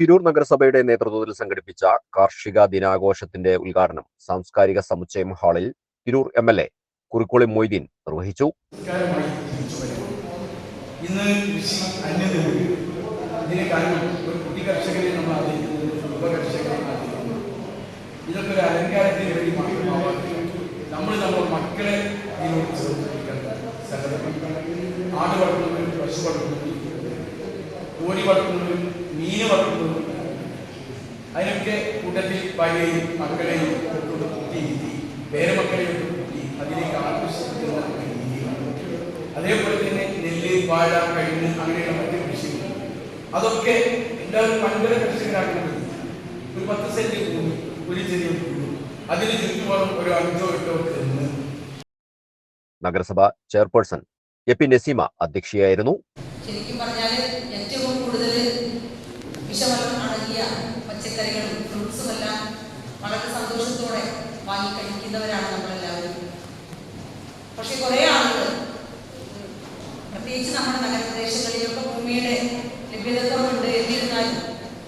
തിരൂർ നഗരസഭയുടെ നേതൃത്വത്തിൽ സംഘടിപ്പിച്ച കാർഷിക ദിനാഘോഷത്തിന്റെ ഉദ്ഘാടനം സാംസ്കാരിക സമുച്ചയം ഹാളിൽ Tirur M L A Kurikkoli Moideen നിർവഹിച്ചു. ഇന്ന് കർഷകരെ നമ്മൾ നമ്മുടെ മക്കളെ ആട് വളർത്തുന്നവരും മീന് വളർത്തുന്നവരും അതിനൊക്കെ കൂട്ടത്തിൽ ഭാര്യയും മക്കളെയും ഒക്കെ കൂട്ടിയിരുത്തി വേറെ മക്കളെയും കുത്തി അതിലേക്ക് ആകർഷിക്കുന്ന രീതിയാണ്. അതേപോലെ തന്നെ നെല്ല് വാഴ കഴിഞ്ഞ് അങ്ങനെയുള്ള മറ്റു കൃഷികൾ. അതൊക്കെ എല്ലാവരും വൻകിട കർഷകരാക്കുന്നത് ഒരു പത്ത് സെന്റ് ഭൂമി ഒരു ചെറിയ ഭൂമി. അതിന് ചുറ്റുപാടും ഒരു അഞ്ചോ എട്ടോ തെങ്ങ് നഗരസഭ ചെയർപേഴ്സൺ എ പി നസീമ അധ്യക്ഷയായിരുന്നു. ശരിക്കും പറഞ്ഞാൽ ഏറ്റവും കൂടുതൽ വിഷമലം അടങ്ങിയ പച്ചക്കറികളും ഫ്രൂട്ട്സും എല്ലാം വളരെ സന്തോഷത്തോടെ വാങ്ങി കഴിക്കുന്നവരാണ് നമ്മളെല്ലാവരും. പക്ഷെ കുറെ ആളുകൾ പ്രത്യേകിച്ച് നമ്മുടെ നഗരപ്രദേശങ്ങളിലൊക്കെ ഭൂമിയുടെ ലഭ്യതക്കുറവുണ്ട് എന്നിരുന്നാലും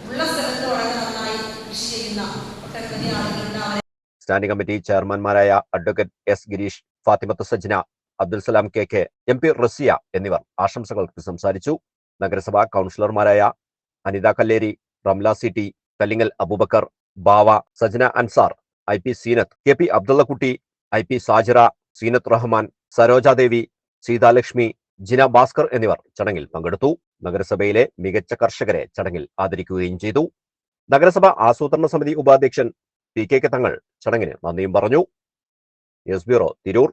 ഉള്ള സ്ഥലത്ത് വളരെ നന്നായി കൃഷി ചെയ്യുന്ന ഒട്ടനവധി ആളുകളുണ്ട്. അവരെ standing committee ചെയർമാൻമാരായ advocate S Girish Fathimath Sajna Abdul Salam K K M P Raziya എന്നിവർ ആശംസകൾക്ക് സംസാരിച്ചു. നഗരസഭാ കൗൺസിലർമാരായ Anitha Kalleri Ramla city Kallingal Aboobacker Bava Sajana Ansar I P Seenath K P Abdullakutty I P Sajira Seenath Rahman Sarojadevi Seethalakshmi Jina Bhaskar എന്നിവർ ചടങ്ങിൽ പങ്കെടുത്തു. നഗരസഭയിലെ മികച്ച കർഷകരെ ചടങ്ങിൽ ആദരിക്കുകയും ചെയ്തു. നഗരസഭ ആസൂത്രണ സമിതി ഉപാധ്യക്ഷൻ പി കെ തങ്ങൾ ചടങ്ങിന് നന്ദിയും പറഞ്ഞു. News bureau Tirur.